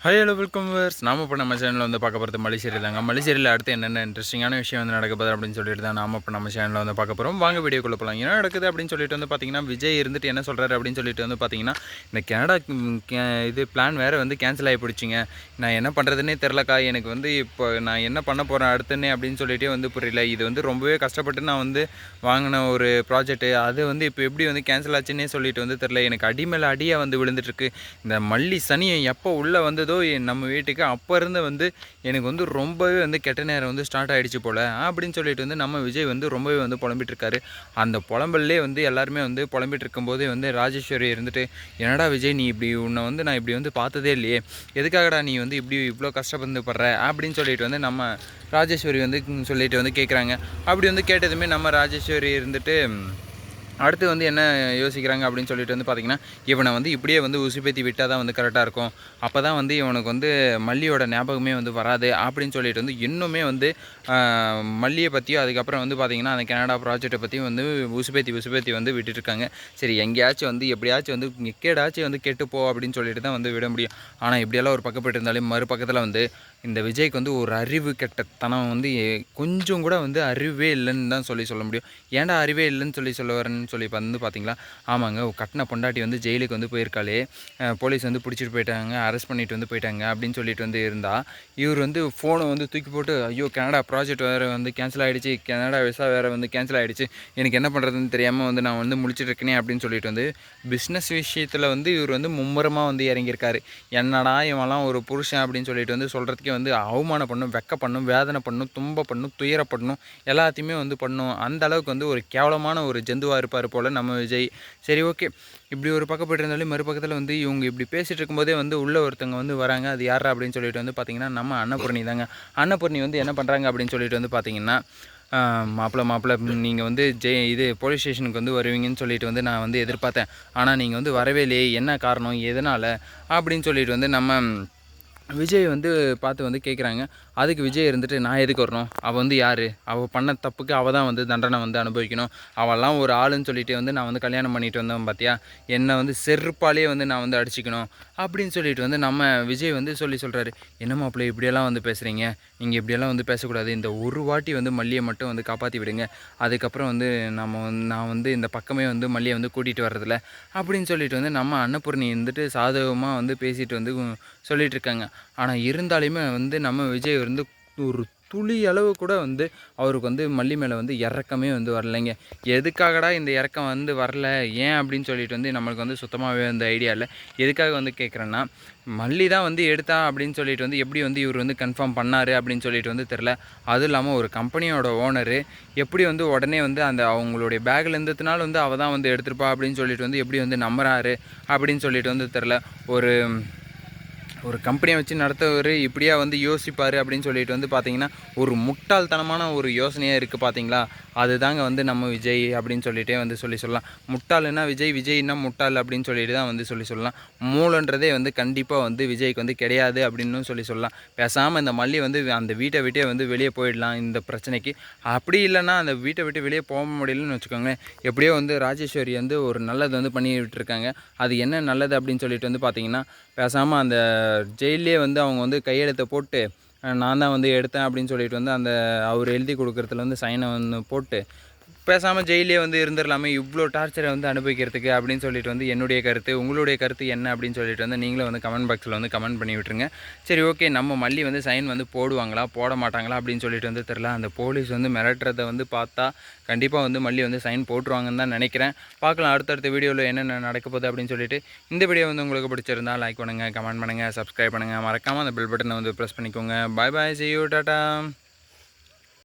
High hello welcome verse நாம இப்போ நம்ம சேனலில் வந்து பார்க்க போகிறது மலேசியரி தாங்க. மலேசியரியில் அடுத்து என்னென்ன இன்ட்ரெஸ்டிங்கான விஷயம் வந்து நடக்க போகுது அப்படின்னு சொல்லிட்டு தான் நாம இப்போ நம்ம சேனலில் வந்து பார்க்க போகிறோம் வாங்க வீடியோக்குள்ள போகலாம் என்ன நடக்குது அப்படின்னு சொல்லிட்டு வந்து பார்த்தீங்கன்னா விஜய் இருந்துட்டு என்ன சொல்கிறாரு அப்படின்னு சொல்லிட்டு வந்து பார்த்தீங்கன்னா இந்த கனடா கே- இது பிளான் வேறு வந்து கேன்சல் ஆகி பிடிச்சிங்க நான் என்ன பண்ணுறதுனே தெரிலக்கா எனக்கு வந்து இப்போ நான் என்ன பண்ண போகிறேன் அடுத்துன்னே அப்படின்னு சொல்லிட்டே வந்து புரியல. இது வந்து ரொம்பவே கஷ்டப்பட்டு நான் வந்து வாங்கின ஒரு ப்ராஜெக்ட்டு அது வந்து இப்போ எப்படி வந்து கேன்சல் ஆச்சுன்னே சொல்லிட்டு வந்து தெரில எனக்கு அடி மேலே அடியாக வந்து விழுந்துட்டுருக்கு இந்த மல்லி சனியை எப்போ உள்ளே வந்து என் நம்ம வீட்டுக்கு அப்போ இருந்து வந்து எனக்கு வந்து ரொம்பவே வந்து கெட்ட நேரம் வந்து ஸ்டார்ட் ஆகிடுச்சு போல். அப்படின்னு சொல்லிட்டு வந்து நம்ம விஜய் வந்து ரொம்பவே வந்து புலம்பிட்டுருக்காரு. அந்த புலம்பல்லே வந்து எல்லாருமே வந்து புலம்பிட்டு இருக்கும்போதே வந்து ராஜேஸ்வரி இருந்துட்டு என்னடா விஜய் நீ இப்படி உன்னை வந்து நான் இப்படி வந்து பார்த்ததே இல்லையே. எதுக்காகடா நீ வந்து இப்படி இவ்வளோ கஷ்டப்பட்டு படுற? அப்படின்னு சொல்லிட்டு வந்து நம்ம ராஜேஸ்வரி வந்து சொல்லிட்டு வந்து கேட்குறாங்க அப்படி வந்து கேட்டதுமே நம்ம ராஜேஸ்வரி இருந்துட்டு அடுத்து வந்து என்ன யோசிக்கிறாங்க அப்படின்னு சொல்லிட்டு வந்து பார்த்தீங்கன்னா இவனை வந்து இப்படியே வந்து உசுப்பேத்தி விட்டால் தான் வந்து கரெக்டாக இருக்கும். அப்போ தான் வந்து இவனுக்கு வந்து மல்லியோட ஞாபகமே வந்து வராது அப்படின்னு சொல்லிட்டு வந்து இன்னுமே வந்து மல்லியை பற்றியும் அதுக்கப்புறம் வந்து பார்த்தீங்கன்னா அந்த கனடா ப்ராஜெக்ட்டை பற்றியும் வந்து உசுப்பேத்தி உசுப்பேத்தி வந்து விட்டுட்டுருக்காங்க. சரி எங்கேயாச்சும் வந்து எப்படியாச்சும் வந்து எக்கேடாச்சும் வந்து கெட்டுப்போ அப்படின்னு சொல்லிட்டு தான் வந்து விட முடியும். ஆனால் இப்படியெல்லாம் ஒரு பக்கப்பட்டு இருந்தாலே மறுபக்கத்தில் வந்து இந்த விஜய்க்கு வந்து ஒரு அறிவு கெட்டத்தனம் வந்து கொஞ்சம் கூட வந்து அறிவே இல்லைன்னு தான் சொல்லி சொல்ல முடியும். ஏன்டா அறிவே இல்லைன்னு சொல்லி சொல்ல வரேன்னு சொல்லி வந்து பார்த்தீங்களா? ஆமாங்க. கட்டின பொண்டாட்டி வந்து ஜெயிலுக்கு வந்து போயிருக்காளே. போலீஸ் வந்து பிடிச்சிட்டு போயிட்டாங்க. அரெஸ்ட் பண்ணிட்டு வந்து போயிட்டாங்க அப்படின்னு சொல்லிட்டு வந்து இருந்தா இவர் வந்து ஃபோனை வந்து தூக்கி போட்டு ஐயோ கனடா ப்ராஜெக்ட் வேறு வந்து கேன்சல் ஆகிடுச்சு கனடா விசா வேறு வந்து கேன்சல் ஆகிடுச்சு எனக்கு என்ன பண்ணுறதுன்னு தெரியாமல் வந்து நான் வந்து முடிச்சுட்டு இருக்கேனே அப்படின்னு சொல்லிட்டு வந்து பிஸ்னஸ் விஷயத்தில் வந்து இவர் வந்து மும்முரமாக வந்து இறங்கியிருக்காரு. என்னடா இவன்லாம் ஒரு புருஷன் அப்படின்னு சொல்லிட்டு வந்து சொல்கிறதுக்கே வந்து அவமானம் பண்ணும் வெக்க பண்ணும் வேதனை பண்ணும் தும்ப பண்ணும் துயரப்படணும் எல்லாத்தையுமே வந்து பண்ணும் அந்த அளவுக்கு வந்து ஒரு கேவலமான ஒரு ஜந்துவாக இருப்பார். போல் நம்ம விஜய். சரி ஓகே இப்படி ஒரு பக்கப்பட்டு இருந்தாலும் மறுபக்கத்தில் வந்து இவங்க இப்படி பேசிகிட்டு இருக்கும்போதே வந்து உள்ள ஒருத்தவங்க வந்து வராங்க. அது யாரா அப்படின்னு சொல்லிட்டு வந்து பார்த்திங்கன்னா நம்ம அன்னபூர்ணி தாங்க. அன்னபூர்ணி வந்து என்ன பண்ணுறாங்க அப்படின்னு சொல்லிட்டு வந்து பார்த்திங்கன்னா மாப்பிள்ள மாப்பிள்ள நீங்கள் வந்து ஜெய் இது போலீஸ் ஸ்டேஷனுக்கு வந்து வருவீங்கன்னு சொல்லிட்டு வந்து நான் வந்து எதிர்பார்த்தேன் ஆனால் நீங்கள் வந்து வரவே இல்லையே. என்ன காரணம்? எதனால்? அப்படின்னு சொல்லிட்டு வந்து நம்ம விஜய் வந்து பார்த்து வந்து கேட்குறாங்க அதுக்கு விஜய் இருந்துட்டு நான் எதுக்கு வரணும்? அவள் வந்து யார்? அவள் பண்ண தப்புக்கு அவள் தான் வந்து தண்டனை வந்து அனுபவிக்கணும். அவள்லாம் ஒரு ஆளுன்னு சொல்லிட்டு வந்து நான் வந்து கல்யாணம் பண்ணிட்டு வந்தேன் பார்த்தியா என்னை வந்து செருப்பாலே வந்து நான் வந்து அடிச்சுக்கணும். அப்படின்னு சொல்லிட்டு வந்து நம்ம விஜய் வந்து சொல்லி சொல்கிறாரு என்ன மாப்பிள்ளை இப்படியெல்லாம் வந்து பேசுகிறீங்க நீங்கள் இப்படியெல்லாம் வந்து பேசக்கூடாது. இந்த ஒரு வாட்டி வந்து மல்லியை மட்டும் வந்து காப்பாற்றி விடுங்க. அதுக்கப்புறம் வந்து நம்ம நான் வந்து இந்த பக்கமே வந்து மல்லியை வந்து கூட்டிகிட்டு வர்றதில்ல. அப்படின்னு சொல்லிட்டு வந்து நம்ம அன்னபூர்ணி இருந்துட்டு சாதகமாக வந்து பேசிட்டு வந்து சொல்லிகிட்டு இருக்காங்க. ஆனால் இருந்தாலுமே வந்து நம்ம விஜய் வந்து ஒரு துளி அளவு கூட வந்து அவருக்கு வந்து மல்லி மேலே வந்து இறக்கமே வந்து வரலைங்க. எதுக்காகடா இந்த இறக்கம் வந்து வரல? ஏன் அப்படின்னு சொல்லிட்டு வந்து நம்மளுக்கு வந்து சுத்தமாகவே வந்து ஐடியா இல்லை. எதுக்காக வந்து கேட்குறேன்னா மல்லி தான் வந்து எடுத்தா அப்படின்னு சொல்லிட்டு வந்து எப்படி வந்து இவர் வந்து கன்ஃபார்ம் பண்ணார் அப்படின்னு சொல்லிட்டு வந்து தெரில அதுவும் இல்லாமல் ஒரு கம்பெனியோட ஓனரு எப்படி வந்து உடனே வந்து அந்த அவங்களுடைய பேக்கில் இருந்ததுனால வந்து அவள் தான் வந்து எடுத்திருப்பா அப்படின்னு சொல்லிட்டு வந்து எப்படி வந்து நம்புறாரு அப்படின்னு சொல்லிட்டு வந்து தெரில ஒரு ஒரு கம்பெனியை வச்சு நடத்தவர் இப்படியா வந்து யோசிப்பார் அப்படின்னு சொல்லிட்டு வந்து பார்த்தீங்கன்னா ஒரு முட்டாள்தனமான ஒரு யோசனையாக இருக்குது பார்த்தீங்களா அதுதாங்க வந்து நம்ம விஜய் அப்படின்னு சொல்லிகிட்டே வந்து சொல்லி சொல்லலாம். முட்டாளுன்னா விஜய்? விஜய்னா முட்டாள் அப்படின்னு சொல்லிட்டு தான் வந்து சொல்லி சொல்லலாம். மூலன்றதே வந்து கண்டிப்பாக வந்து விஜய்க்கு வந்து கிடையாது அப்படின்னு சொல்லி சொல்லலாம். பேசாமல் இந்த மல்லி வந்து அந்த வீட்டை விட்டே வந்து வெளியே போயிடலாம் இந்த பிரச்சனைக்கு. அப்படி இல்லைன்னா அந்த வீட்டை விட்டு வெளியே போக முடியலன்னு வச்சுக்கோங்களேன். எப்படியோ வந்து ராஜேஸ்வரி வந்து ஒரு நல்லது வந்து பண்ணி விட்டுருக்காங்க அது என்ன நல்லது அப்படின்னு சொல்லிட்டு வந்து பார்த்தீங்கன்னா பேசாமல் அந்த ஜெயிலே வந்து அவங்க வந்து கையெழுத்தை போட்டு நான் தான் வந்து எடுத்தேன் அப்படின்னு சொல்லிட்டு வந்து அந்த அவர் எழுதி கொடுக்குறதுல வந்து சைனை வந்து போட்டு பேசாமல் ஜெயிலே வந்து இருந்துடலாமே இவ்வளோ டார்ச்சரை வந்து அனுபவிக்கிறதுக்கு அப்படின்னு சொல்லிட்டு வந்து என்னுடைய கருத்து உங்களுடைய கருத்து என்ன அப்படின்னு சொல்லிட்டு வந்து நீங்களும் வந்து கமெண்ட் பாக்ஸில் வந்து கமெண்ட் பண்ணி விட்டுருங்க. சரி ஓகே நம்ம மல்லி வந்து சைன் வந்து போடுவாங்களா போட மாட்டாங்களா அப்படின்னு சொல்லிட்டு வந்து தெரில அந்த போலீஸ் வந்து மிரட்டுறதை வந்து பார்த்தா கண்டிப்பாக வந்து மல்லி வந்து சைன் போட்டுருவாங்கன்னு தான் நினைக்கிறேன். பார்க்கலாம் அடுத்தடுத்த வீடியோவில் என்னென்ன நடக்க போகுது அப்படின்னு சொல்லிட்டு. இந்த வீடியோ வந்து உங்களுக்கு பிடிச்சிருந்தா லைக் பண்ணுங்கள் கமெண்ட் பண்ணுங்கள் சப்ஸ்கிரைப் பண்ணுங்கள் மறக்காமல் அந்த பெல் பட்டனை வந்து ப்ரெஸ் பண்ணிக்கோங்க. Bye bye see you tata